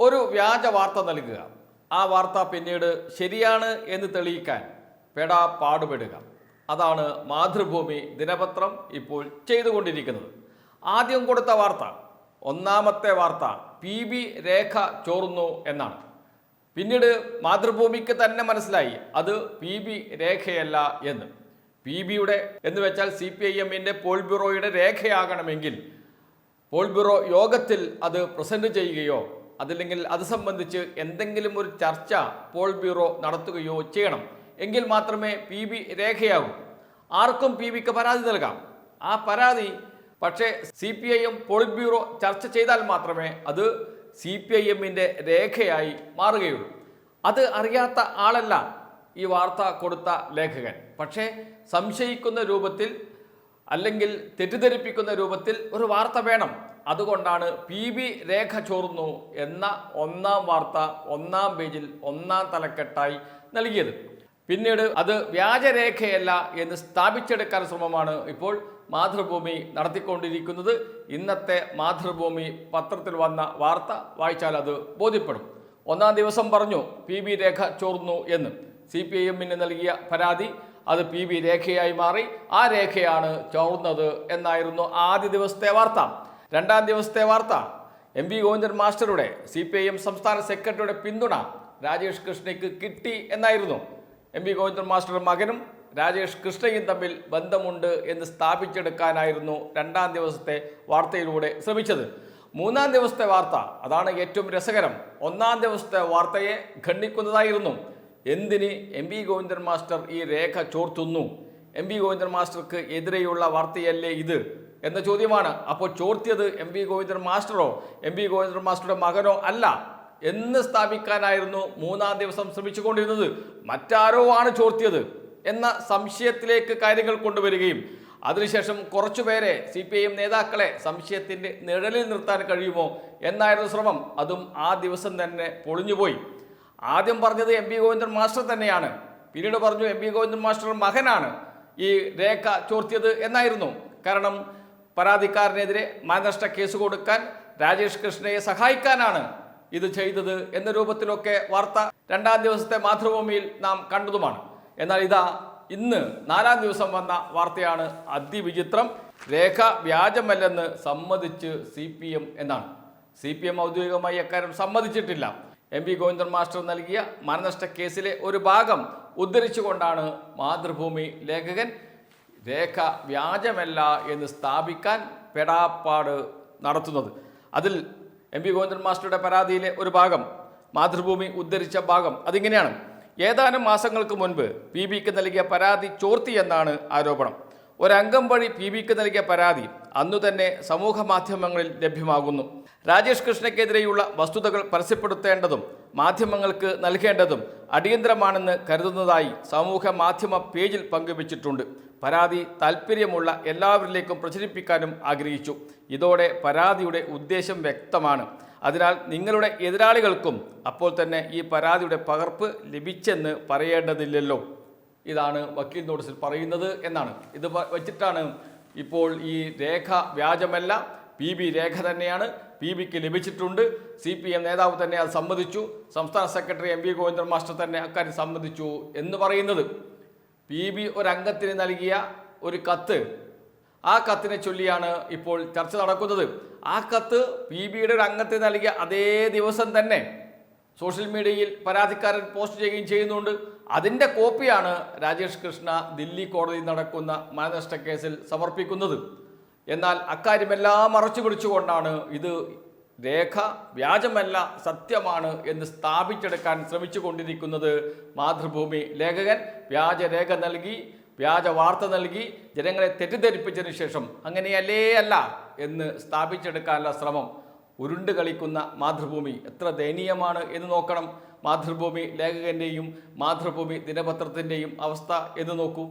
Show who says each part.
Speaker 1: ഒരു വ്യാജ വാർത്ത നൽകുക. ആ വാർത്ത പിന്നീട് ശരിയാണ് എന്ന് തെളിയിക്കാൻ പെടാ പാടുപെടുക. അതാണ് മാതൃഭൂമി ദിനപത്രം ഇപ്പോൾ ചെയ്തുകൊണ്ടിരിക്കുന്നത്. ആദ്യം കൊടുത്ത വാർത്ത ഒന്നാമത്തെ വാർത്ത പി ബി രേഖ ചോർന്നു എന്നാണ്. പിന്നീട് മാതൃഭൂമിക്ക് തന്നെ മനസ്സിലായി അത് പി ബി രേഖയല്ല എന്ന്. പി ബിയുടെ എന്ന് വെച്ചാൽ സി പി ഐ എമ്മിന്റെ പോൾ ബ്യൂറോയുടെ രേഖയാകണമെങ്കിൽ പോൾ ബ്യൂറോ യോഗത്തിൽ അത് പ്രസന്റ് ചെയ്യുകയോ അതല്ലെങ്കിൽ അത് സംബന്ധിച്ച് എന്തെങ്കിലും ഒരു ചർച്ച പോൾ ബ്യൂറോ നടത്തുകയോ ചെയ്യണം. എങ്കിൽ മാത്രമേ പി ബി രേഖയാകൂ. ആർക്കും പി ബിക്ക് പരാതി നൽകാം. ആ പരാതി പക്ഷേ C P I M politburo ചർച്ച ചെയ്താൽ മാത്രമേ അത് സി പി ഐ എമ്മിന്റെ രേഖയായി മാറുകയുള്ളൂ. അത് അറിയാത്ത ആളല്ല ഈ വാർത്ത കൊടുത്ത ലേഖകൻ. പക്ഷേ സംശയിക്കുന്ന രൂപത്തിൽ അല്ലെങ്കിൽ തെറ്റിദ്ധരിപ്പിക്കുന്ന രൂപത്തിൽ ഒരു വാർത്ത വേണം. അതുകൊണ്ടാണ് പി ബി രേഖ ചോർന്നു എന്ന ഒന്നാം വാർത്ത ഒന്നാം പേജിൽ ഒന്നാം തലക്കെട്ടായി നൽകിയത്. പിന്നീട് അത് വ്യാജരേഖയല്ല എന്ന് സ്ഥാപിച്ചെടുക്കാൻ ശ്രമമാണ് ഇപ്പോൾ മാതൃഭൂമി നടത്തിക്കൊണ്ടിരിക്കുന്നത്. ഇന്നത്തെ മാതൃഭൂമി പത്രത്തിൽ വന്ന വാർത്ത വായിച്ചാൽ അത് ബോധ്യപ്പെടും. ഒന്നാം ദിവസം പറഞ്ഞു പി ബി രേഖ ചോർന്നു എന്ന്. സി പി ഐ എമ്മിന് നൽകിയ പരാതി അത് പി ബി രേഖയായി മാറി ആ രേഖയാണ് ചോർന്നത് എന്നായിരുന്നു ആദ്യ ദിവസത്തെ വാർത്ത. രണ്ടാം ദിവസത്തെ വാർത്ത. എം വി ഗോവിന്ദൻ മാസ്റ്ററുടെ സി പി ഐ എം സംസ്ഥാന സെക്രട്ടറിയുടെ പിന്തുണ രാജേഷ് കൃഷ്ണയ്ക്ക് കിട്ടി എന്നായിരുന്നു. എം വി ഗോവിന്ദൻ മാസ്റ്ററുടെ മകനും രാജേഷ് കൃഷ്ണയും തമ്മിൽ ബന്ധമുണ്ട് എന്ന് സ്ഥാപിച്ചെടുക്കാനായിരുന്നു രണ്ടാം ദിവസത്തെ വാർത്തയിലൂടെ ശ്രമിച്ചത്. മൂന്നാം ദിവസത്തെ വാർത്ത അതാണ് ഏറ്റവും രസകരം. ഒന്നാം ദിവസത്തെ വാർത്തയെ ഖണ്ഡിക്കുന്നതായിരുന്നു. എന്തിന് എം വി ഗോവിന്ദൻ മാസ്റ്റർ ഈ രേഖ ചോർത്തുന്നു? എം വി ഗോവിന്ദൻ മാസ്റ്റർക്ക് എതിരെയുള്ള വാർത്തയല്ലേ ഇത്? എന്ന ചോദ്യമാണ്. അപ്പോൾ ചോർത്തിയത് എം വി ഗോവിന്ദൻ മാസ്റ്ററോ എം വി ഗോവിന്ദൻ മാസ്റ്ററുടെ മകനോ അല്ല എന്ന് സ്ഥാപിക്കാനായിരുന്നു മൂന്നാം ദിവസം ശ്രമിച്ചുകൊണ്ടിരുന്നത്. മറ്റാരോ ആണ് ചോർത്തിയത് എന്ന സംശയത്തിലേക്ക് കാര്യങ്ങൾ കൊണ്ടുവരികയും അതിനുശേഷം കുറച്ചുപേരെ സി പി ഐ എം നേതാക്കളെ സംശയത്തിന്റെ നിഴലിൽ നിർത്താൻ കഴിയുമോ എന്നായിരുന്നു ശ്രമം. അതും ആ ദിവസം തന്നെ പൊളിഞ്ഞുപോയി. ആദ്യം പറഞ്ഞത് എം പി ഗോവിന്ദൻ മാസ്റ്റർ തന്നെയാണ്. പിന്നീട് പറഞ്ഞു എം പി ഗോവിന്ദൻ മാസ്റ്റർ മകനാണ്. ഈ രേഖ ചോർത്തിയത് എന്നായിരുന്നു. കാരണം പരാതിക്കാരനെതിരെ മാനനഷ്ട കേസ് കൊടുക്കാൻ രാജേഷ് കൃഷ്ണയെ സഹായിക്കാനാണ് ഇത് ചെയ്തത് എന്ന രൂപത്തിലൊക്കെ വാർത്ത രണ്ടാം ദിവസത്തെ മാതൃഭൂമിയിൽ നാം കണ്ടതുമാണ്. എന്നാൽ ഇതാ ഇന്ന് നാലാം ദിവസം വന്ന വാർത്തയാണ് അതിവിചിത്രം. രേഖ വ്യാജമല്ലെന്ന് സമ്മതിച്ച് സി പി എം എന്നാണ്. സി പി എം ഔദ്യോഗികമായി അക്കാര്യം സമ്മതിച്ചിട്ടില്ല. എം വി ഗോവിന്ദൻ മാസ്റ്റർ നൽകിയ മാനനഷ്ട കേസിലെ ഒരു ഭാഗം ഉദ്ധരിച്ചുകൊണ്ടാണ് മാതൃഭൂമി ലേഖകൻ രേഖ വ്യാജമല്ല എന്ന് സ്ഥാപിക്കാൻ പെടാപ്പാട് നടത്തുന്നത്. അതിൽ എം പി ഗോവിന്ദൻ മാസ്റ്ററുടെ പരാതിയിലെ ഒരു ഭാഗം മാതൃഭൂമി ഉദ്ധരിച്ച ഭാഗം അതിങ്ങനെയാണ്. ഏതാനും മാസങ്ങൾക്ക് മുൻപ് പി ബിക്ക് നൽകിയ പരാതി ചോർത്തി എന്നാണ് ആരോപണം. ഒരംഗം വഴി പി ബിക്ക് നൽകിയ പരാതി അന്നു തന്നെ സമൂഹ മാധ്യമങ്ങളിൽ ലഭ്യമാകുന്നു. രാജേഷ് കൃഷ്ണയ്ക്കെതിരെയുള്ള വസ്തുതകൾ പരസ്യപ്പെടുത്തേണ്ടതും മാധ്യമങ്ങൾക്ക് നൽകേണ്ടതും അടിയന്തരമാണെന്ന് കരുതുന്നതായി സമൂഹ മാധ്യമ പേജിൽ പങ്കുവച്ചിട്ടുണ്ട്. പരാതി താൽപ്പര്യമുള്ള എല്ലാവരിലേക്കും പ്രചരിപ്പിക്കാനും ആഗ്രഹിച്ചു. ഇതോടെ പരാതിയുടെ ഉദ്ദേശം വ്യക്തമാണ്. അതിനാൽ നിങ്ങളുടെ എതിരാളികൾക്കും അപ്പോൾ തന്നെ ഈ പരാതിയുടെ പകർപ്പ് ലഭിച്ചെന്ന് പറയേണ്ടതില്ലല്ലോ. ഇതാണ് വക്കീൽ നോട്ടീസിൽ പറയുന്നത് എന്നാണ്. ഇത് വച്ചിട്ടാണ് ഇപ്പോൾ ഈ രേഖ വ്യാജമല്ല പി ബി രേഖ തന്നെയാണ് പി ബിക്ക് ലഭിച്ചിട്ടുണ്ട്. സി പി എം നേതാവ് തന്നെ അത് സമ്മതിച്ചു. സംസ്ഥാന secretary M V Govindan master തന്നെ അക്കാര്യം സമ്മതിച്ചു എന്ന് പറയുന്നത്. പി ബി ഒരംഗത്തിന് നൽകിയ ഒരു കത്ത്. ആ കത്തിനെ ചൊല്ലിയാണ് ഇപ്പോൾ ചർച്ച നടക്കുന്നത്. ആ കത്ത് പി ബിയുടെ ഒരു അംഗത്തിന് നൽകിയ അതേ ദിവസം തന്നെ സോഷ്യൽ മീഡിയയിൽ പരാതിക്കാരൻ പോസ്റ്റ് ചെയ്യുകയും ചെയ്യുന്നുണ്ട്. അതിന്റെ കോപ്പിയാണ് രാജേഷ് കൃഷ്ണ ദില്ലി കോടതിയിൽ നടക്കുന്ന മനനഷ്ട കേസിൽ സമർപ്പിക്കുന്നത്. എന്നാൽ അക്കാര്യമെല്ലാം മറച്ചു പിടിച്ചുകൊണ്ടാണ് ഇത് രേഖ വ്യാജമല്ല സത്യമാണ് എന്ന് സ്ഥാപിച്ചെടുക്കാൻ ശ്രമിച്ചു കൊണ്ടിരിക്കുന്നത് മാതൃഭൂമി ലേഖകൻ. വ്യാജരേഖ നൽകി വ്യാജ വാർത്ത നൽകി ജനങ്ങളെ തെറ്റിദ്ധരിപ്പിച്ചതിന് ശേഷം അങ്ങനെയല്ലേ അല്ല എന്ന് സ്ഥാപിച്ചെടുക്കാനുള്ള ശ്രമം. ഉരുണ്ട് കളിക്കുന്ന മാതൃഭൂമി. എത്ര ദയനീയമാണ് എന്ന് നോക്കണം. മാതൃഭൂമി ലേഖകന്റെയും മാതൃഭൂമി ദിനപത്രത്തിന്റെയും അവസ്ഥ എന്ന് നോക്കൂ.